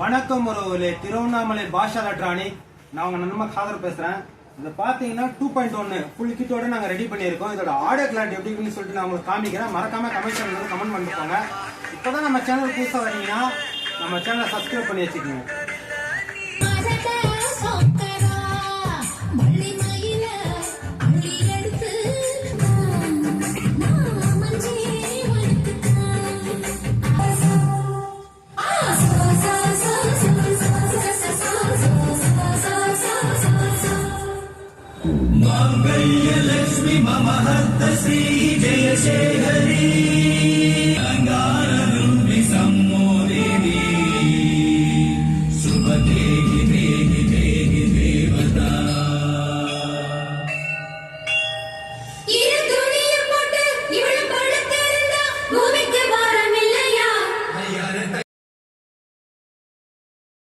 வணக்கம் உறவுகளே. திருவண்ணாமலை பாஷா லட்ராணி நான் உங்க நண்பா காதர் பேசுறேன். இதை பாத்தீங்கன்னா டூ பாயிண்ட் ஒன்னு. ஃபுல் கிட்டோட நாங்க ரெடி பண்ணியிருக்கோம். இதோட ஆடியோ கிளாரிட்டி எப்படி இருக்குன்னு சொல்லிட்டு நான் உங்களுக்கு காமிக்கிறேன். மறக்காம கமெண்ட் சேனல் கமெண்ட் பண்ணிட்டு போங்க இப்பதான் நம்ம சேனல் புதுசாக வரீங்கன்னா நம்ம சேனலை சப்ஸ்கிரைப் பண்ணி வச்சுக்கோங்க. मंगल्य लक्ष्मी मम हस्तश्री जयशेखरि